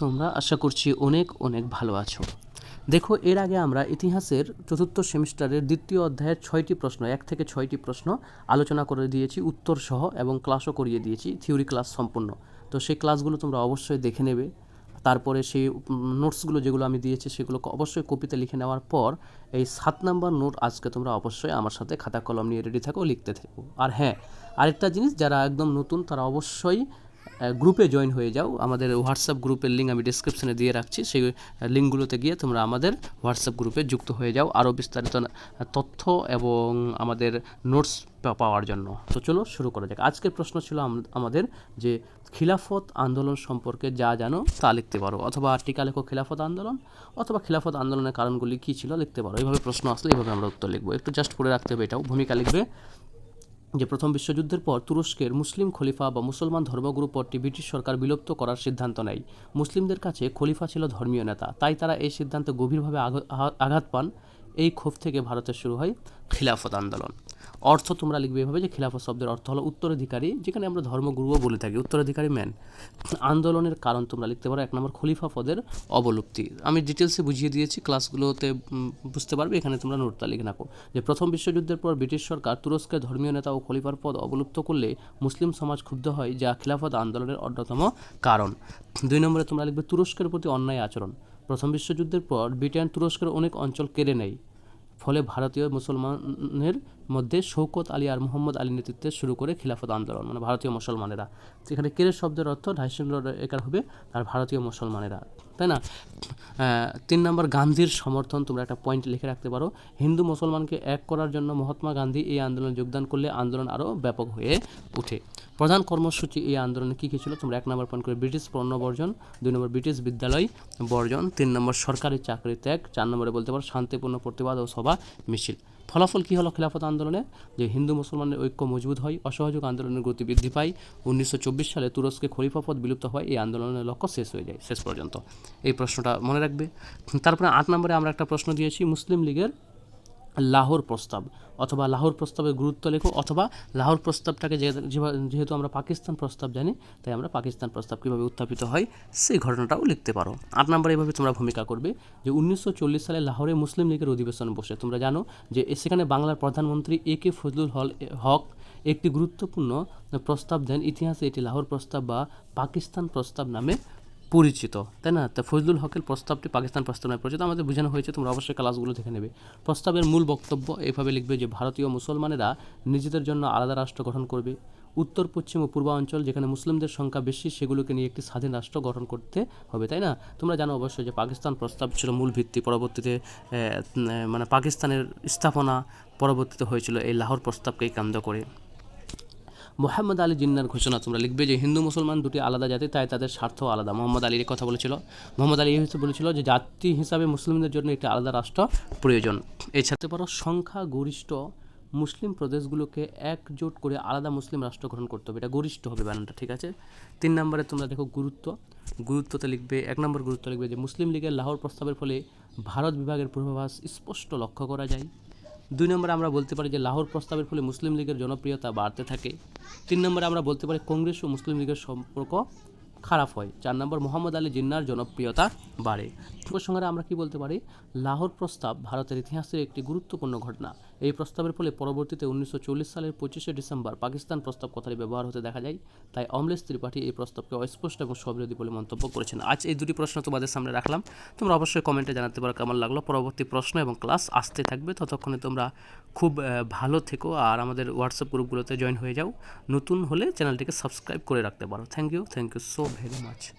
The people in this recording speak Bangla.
তোমরা আশা করছি অনেক অনেক ভালো আছো। দেখো, এর আগে আমরা ইতিহাসের চতুর্থ সেমিস্টারের দ্বিতীয় অধ্যায়ের ছয়টি প্রশ্ন, এক থেকে ছয়টি প্রশ্ন আলোচনা করে দিয়েছি উত্তর সহ এবং ক্লাসও করিয়ে দিয়েছি থিওরি ক্লাস সম্পূর্ণ। তো সেই ক্লাসগুলো তোমরা অবশ্যই দেখে নেবে। তারপরে সেই নোটসগুলো যেগুলো আমি দিয়েছি সেগুলো অবশ্যই কপিতে লিখে নেওয়ার পর এই সাত নাম্বার নোট আজকে তোমরা অবশ্যই আমার সাথে খাতা কলম নিয়ে রেডি থাকো, লিখতে থাকো। আর হ্যাঁ আরেকটা জিনিস, যারা একদম নতুন, তারা অবশ্যই গ্রুপে জয়েন হয়ে যাও। আমাদের হোয়াটসঅ্যাপ গ্রুপের লিঙ্ক আমি ডিসক্রিপশনে দিয়ে রাখছি। সেই লিঙ্কগুলোতে গিয়ে তোমরা আমাদের হোয়াটসঅ্যাপ গ্রুপে যুক্ত হয়ে যাও। আরও বিস্তারিত তথ্য এবং আমাদের নোটস পাওয়ার জন্য। তো চলো শুরু করা যাক। আজকের প্রশ্ন ছিল আমাদের যে, খিলাফত আন্দোলন সম্পর্কে যা জানো তা লিখতে পারো। অথবা টিকা লেখো খিলাফত আন্দোলন, অথবা খিলাফত আন্দোলনের কারণগুলি কী ছিল লিখতে পারো। এইভাবে প্রশ্ন আসলে এইভাবে আমরা উত্তর লিখব। একটু জাস্ট পড়ে রাখতে হবে এটাও। ভূমিকা লিখবে যে প্রথম বিশ্বযুদ্ধের পর তুরস্কের মুসলিম খলিফা বা মুসলমান ধর্মগুরু পদটি ব্রিটিশ সরকার বিলুপ্ত করার সিদ্ধান্ত নেয়। মুসলিমদের কাছে খলিফা ছিল ধর্মীয় নেতা, তাই তারা এই সিদ্ধান্তে গভীরভাবে আঘাত পান। এই ক্ষোভ থেকে ভারতের শুরু হয় খিলাফত আন্দোলন। অর্থ তোমরা লিখবে এভাবে যে খিলাফত শব্দের অর্থ হলো উত্তরাধিকারী, যেখানে আমরা ধর্মগুরুও বলে থাকি, উত্তরাধিকারী ম্যান আন্দোলনের কারণ তোমরা লিখতে পারো এক নম্বর খলিফা পদের অবলুপ্তি। আমি ডিটেলসে বুঝিয়ে দিয়েছি ক্লাসগুলোতে বুঝতে পারবে, এখানে তোমরা নোটটা লিখে রাখো যে প্রথম বিশ্বযুদ্ধের পর ব্রিটিশ সরকার তুরস্কের ধর্মীয় নেতা ও খলিফার পদ অবলুপ্ত করলে মুসলিম সমাজ ক্ষুব্ধ হয়, যা খিলাফত আন্দোলনের অন্যতম কারণ। দুই নম্বরে তোমরা লিখবে তুরস্কের প্রতি অন্যায় আচরণ। প্রথম বিশ্বযুদ্ধের পর ব্রিটেন তুরস্কের অনেক অঞ্চল কেড়ে নেয়, ফলে ভারতীয় মুসলমানের মধ্যে শৌকত আলী আর মোহাম্মদ আলী নেতৃত্বে শুরু করে খিলাফত আন্দোলন মানে ভারতীয় মুসলমানেরা। এখানে কেরের শব্দের অর্থ ঢাইশো একার হবে আর ভারতীয় মুসলমানেরা। তাই না? তিন নম্বর, গান্ধীর সমর্থন, তোমরা একটা পয়েন্ট লিখে রাখতে পারো। হিন্দু মুসলমানকে এক করার জন্য মহাত্মা গান্ধী এই আন্দোলনে যোগদান করলে আন্দোলন আরও ব্যাপক হয়ে ওঠে। প্রধান কর্মসূচি এই আন্দোলনে কী কী ছিল? তোমরা এক নম্বর পয়েন্ট করে ব্রিটিশ পণ্য বর্জন, দুই নম্বর ব্রিটিশ বিদ্যালয় বর্জন, তিন নম্বর সরকারি চাকরি ত্যাগ, চার নম্বরে বলতে পারো শান্তিপূর্ণ প্রতিবাদ ও সভা, মিছিল। ফলাফল কী হলো খিলাফত আন্দোলনে? যে হিন্দু মুসলমানের ঐক্য মজবুত হয়, অসহযোগ আন্দোলনের গতি বৃদ্ধি পায়, উনিশশো চব্বিশ সালে তুরস্কে খলিফাপদ বিলুপ্ত হয়, এই আন্দোলনের লক্ষ্য শেষ হয়ে যায়, শেষ পর্যন্ত। এই প্রশ্নটা মনে রাখবে। তারপরে আট নম্বরে আমরা একটা প্রশ্ন দিয়েছি, মুসলিম লীগের লাহোর প্রস্তাব, অথবা লাহোর প্রস্তাবের গুরুত্ব লেখো, অথবা লাহোর প্রস্তাবটাকে যেহেতু আমরা পাকিস্তান প্রস্তাব জানি, তাই আমরা পাকিস্তান প্রস্তাব কীভাবে উত্থাপিত হয় সেই ঘটনাটাও লিখতে পারো। আট নম্বরে এভাবে তোমরা ভূমিকা করবে যে উনিশশো চল্লিশ সালে লাহোরে মুসলিম লীগের অধিবেশন বসে। তোমরা জানো যে সেখানে বাংলার প্রধানমন্ত্রী এ কে ফজলুল হল হক একটি গুরুত্বপূর্ণ প্রস্তাব দেন। ইতিহাসে এটি লাহোর প্রস্তাব বা পাকিস্তান প্রস্তাব নামে পরিচিত, তাই না? তা ফজলুল হকের প্রস্তাবটি পাকিস্তান প্রস্তাব নামে পরিচিত। আমাদের বোঝানো হয়েছে, তোমরা অবশ্যই ক্লাসগুলো দেখে নেবে। প্রস্তাবের মূল বক্তব্য এভাবে লিখবে যে, ভারতীয় মুসলমানেরা নিজেদের জন্য আলাদা রাষ্ট্র গঠন করবে। উত্তর, পশ্চিম ও পূর্বাঞ্চল যেখানে মুসলিমদের সংখ্যা বেশি, সেগুলোকে নিয়ে একটি স্বাধীন রাষ্ট্র গঠন করতে হবে। তাই না? তোমরা জানো অবশ্যই যে, পাকিস্তান প্রস্তাব ছিল মূল ভিত্তি। পরবর্তীতে মানে পাকিস্তানের স্থাপনা পরবর্তীতে হয়েছিল এই লাহোর প্রস্তাবকেই কেন্দ্র করে। মোহাম্মদ আলী জিন্নার ঘোষণা তোমরা লিখবে যে হিন্দু মুসলমান দুটি আলাদা জাতি, তাই তাদের স্বার্থ আলাদা। মোহাম্মদ আলীর কথা বলেছিল। মোহাম্মদ আলী হিসেবে বলেছিল যে জাতি হিসাবে মুসলিমদের জন্য একটি আলাদা রাষ্ট্র প্রয়োজন। এছাড়া পারো সংখ্যা গরিষ্ঠ মুসলিম প্রদেশগুলোকে একজোট করে আলাদা মুসলিম রাষ্ট্র গ্রহণ করতে হবে। এটা গরিষ্ঠ হবে বানানটা ঠিক আছে? তিন নম্বরে তোমরা দেখো গুরুত্ব। গুরুত্বতে লিখবে, এক নম্বর গুরুত্ব লিখবে যে মুসলিম লীগের লাহোর প্রস্তাবের ফলে ভারত বিভাগের পূর্বাভাস স্পষ্ট লক্ষ্য করা যায়। দুই নম্বরে আমরা বলতে পারি যে লাহোর প্রস্তাবের ফলে মুসলিম লীগের জনপ্রিয়তা বাড়তে থাকে। তিন নম্বরে আমরা বলতে পারি কংগ্রেস ও মুসলিম লীগের সম্পর্ক খারাপ হয়। চার নম্বর, মোহাম্মদ আলী জিন্নার জনপ্রিয়তা বাড়ে। উপসংহারে আমরা কি বলতে পারি? লাহোর প্রস্তাব ভারতের ইতিহাসের একটি গুরুত্বপূর্ণ ঘটনা। এই প্রস্তাবের ফলে পরবর্তীতে উনিশশো চল্লিশ সালের পঁচিশে ডিসেম্বর পাকিস্তান প্রস্তাব কথাটি ব্যবহার হতে দেখা যায়। তাই অমলেশ ত্রিপাঠী এই প্রস্তাবকে অস্পষ্ট এবং সবিরোধী বলে মন্তব্য করেছেন। আজ এই দুটি প্রশ্ন তোমাদের সামনে রাখলাম। তোমরা অবশ্যই কমেন্টে জানাতে পারো কেমন লাগল। পরবর্তী প্রশ্ন এবং ক্লাস আসতে থাকবে। ততক্ষণে তোমরা খুব ভালো থেকো আর আমাদের হোয়াটসঅ্যাপ গ্রুপগুলোতে জয়েন হয়ে যাও। নতুন হলে চ্যানেলটিকে সাবস্ক্রাইব করে রাখতে পারো। Thank you thank you so very much.